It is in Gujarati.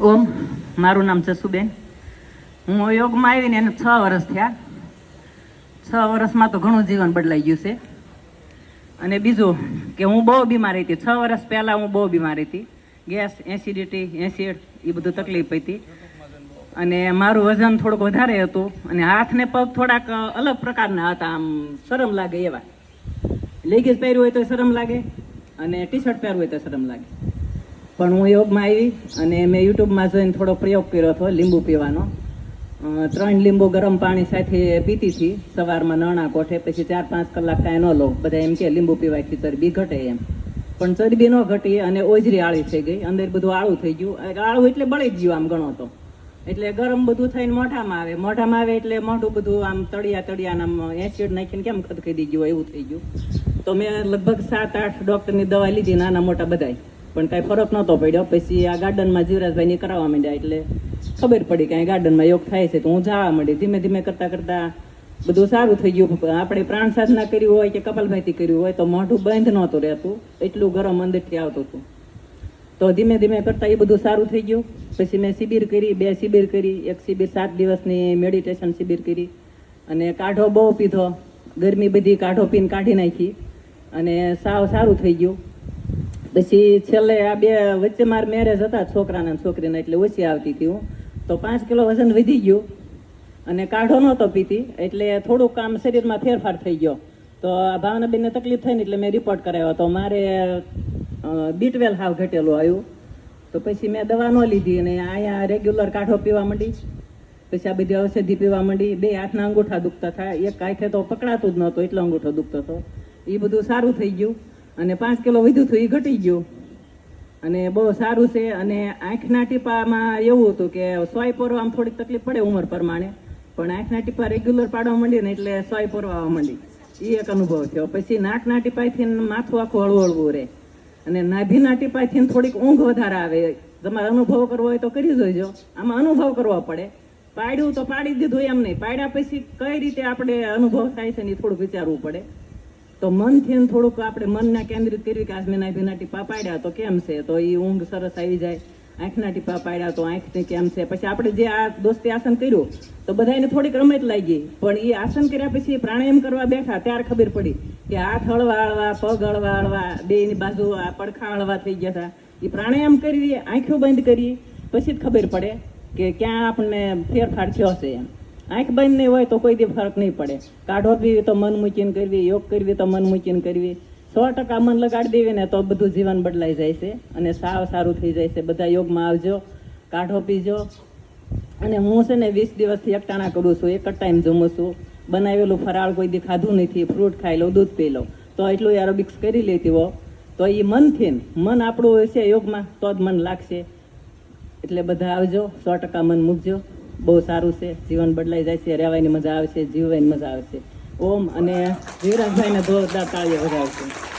ઓમ, મારું નામ જસુબેન. હું યોગમાં આવીને એને છ વર્ષ થયા. છ વર્ષમાં તો ઘણું જીવન બદલાઈ ગયું છે. અને બીજું કે હું બહુ બીમાર હતી. છ વર્ષ પહેલાં હું બહુ બીમાર હતી. ગેસ, એસિડિટી, એસિડ, એ બધું તકલીફ હતી અને મારું વજન થોડુંક વધારે હતું. અને હાથ ને પગ થોડાક અલગ પ્રકારના હતા. આમ શરમ લાગે એવા. લેગીસ પહેર્યું હોય તો શરમ લાગે. અને ટી શર્ટ પહેરવું હોય તો શરમ લાગે. પણ હું યોગમાં આવી અને મેં યુટ્યુબમાં જોઈને થોડો પ્રયોગ કર્યો હતો, લીંબુ પીવાનો. ત્રણ લીંબુ ગરમ પાણી સાથે પીતી હતી. સવારમાં નણા કોઠે પછી ચાર પાંચ કલાક કાંઈ ન લો. બધા એમ કે લીંબુ પીવાથી ચરબી ઘટે એમ. પણ ચરબી ન ઘટી અને ઓજરી આળી થઈ ગઈ. અંદર બધું આળું થઈ ગયું. આળું એટલે બળી જ ગયું આમ ગણો તો. એટલે ગરમ બધું થઈને મોઢામાં આવે. મોઢામાં આવે એટલે મોઢું બધું આમ તળિયા તળિયા આમ એસિડ નાખીને કેમ ખદખદી ગયું એવું થઈ ગયું. તો મેં લગભગ સાત આઠ ડૉક્ટરની દવા લીધી, નાના મોટા બધાય. પણ કાંઈ ફરક નહોતો પડ્યો. પછી આ ગાર્ડનમાં જીવરાજભાઈને કરાવવા માંડ્યા એટલે ખબર પડી કે અહીં ગાર્ડનમાં યોગ થાય છે તો હું જવા માંડી. ધીમે ધીમે કરતાં કરતાં બધું સારું થઈ ગયું. આપણે પ્રાણ સાધના કરી હોય કે કપાલભાઈથી કર્યું હોય તો મોઢું બંધ નહોતું રહેતું. એટલું ગરમ અંદરથી આવતું હતું. તો ધીમે ધીમે કરતાં એ બધું સારું થઈ ગયું. પછી મેં શિબિર કરી, બે શિબિર કરી. એક શિબિર સાત દિવસની મેડિટેશન શિબિર કરી અને કાઢો બહુ પીધો. ગરમી બધી કાઢો પીને કાઢી નાખી. અને સાવ સારું થઈ ગયું. પછી છેલ્લે આ બે વચ્ચે મારે મેરેજ હતા છોકરાના છોકરીને, એટલે ઓછી આવતી હતી હું. તો પાંચ કિલો વજન વધી ગયું અને કાઢો નહોતો પીતી, એટલે થોડુંક કામ શરીરમાં ફેરફાર થઈ ગયો. તો આ ભાવનાબેનને તકલીફ થઈ ને એટલે મેં રિપોર્ટ કરાવ્યો તો મારે બી ટ્વેલ હાવ ઘટેલું આવ્યું. તો પછી મેં દવા ન લીધી અને અહીંયા રેગ્યુલર કાઢો પીવા માંડી. પછી આ બધી ઔષધિ પીવા માંડી. બે હાથના અંગૂઠા દુખતા થાય એક હાથે તો પકડાતું જ નહોતું, એટલો અંગૂઠો દુખતો હતો. એ બધું સારું થઈ ગયું. અને પાંચ કિલો વધ્યું હતું એ ઘટી ગયું. અને બહુ સારું છે. અને આંખના ટીપામાં એવું હતું કે સોય પરવા આમ થોડીક તકલીફ પડે ઉંમર પ્રમાણે. પણ આંખના ટીપા રેગ્યુલર પાડવા માંડી ને એટલે સોય પોરવા માંડી. એ એક અનુભવ થયો. પછી નાકના ટીપાથી માથું આખું હળવું હળવું રહે. અને નાભીના ટીપાથી થોડીક ઊંઘ વધારે આવે. તમારે અનુભવ કરવો હોય તો કરી જોઈજો આમાં અનુભવ કરવો પડે. પાડ્યું તો પાડી દીધું એમ નહીં. પાડ્યા પછી કઈ રીતે આપણે અનુભવ થાય છે ને એ થોડુંક વિચારવું પડે. તો મનથી થોડુંક આપણે મનને કેન્દ્રિત કર્યું કે આજ મેં નાભીના ટીપા પાડ્યા, તો કેમ છે? તો એ ઊંઘ સરસ આવી જાય. આંખના ટીપા પાડ્યા તો આંખને કેમ છે? પછી આપણે જે આ દોસ્તી આસન કર્યું, તો બધાને થોડીક રમત લાગી. પણ એ આસન કર્યા પછી પ્રાણાયામ કરવા બેઠા, ત્યારે ખબર પડી કે હાથ હળવા હળવા, પગ હળવા હળવા બેની બાજુ આ પડખા હળવા થઈ ગયા હતા. એ પ્રાણાયામ કરી આંખો બંધ કરી પછી જ ખબર પડે કે ક્યાં આપણને ફેરફાર થયો છે એમ. આંખ બંધ નહીં હોય તો કોઈ દી ફરક નહીં પડે. કાઢો પીવી તો મન મૂકીને કરવી, યોગ કરવી તો મન મૂકીને કરવી. સો ટકા મન લગાડી દેવી ને તો બધું જીવન બદલાઈ જાય છે અને સાવ સારું થઈ જાય છે. બધા યોગમાં આવજો, કાઢો, પીજો. અને હું છે ને વીસ દિવસથી એકટાણા કરું છું, એક જ ટાઈમ જમું છું. બનાવેલું ફરાળ કોઈ દી ખાધું નથી ફ્રૂટ ખાઈ લઉં, દૂધ પી લઉં. તો એટલું એરોબિક્સ કરી લેતી હો. તો એ મનથી મન આપણું છે યોગમાં, તો જ મન લાગશે. એટલે બધા આવજો, સો ટકા મન મૂકજો. બહુ સારું છે. જીવન બદલાઈ જાય છે રહેવાની મજા આવે છે, જીવવાની મજા આવે છે. ઓમ અને જીવરાજભાઈને જોરદાર તાળીઓ વધાવશે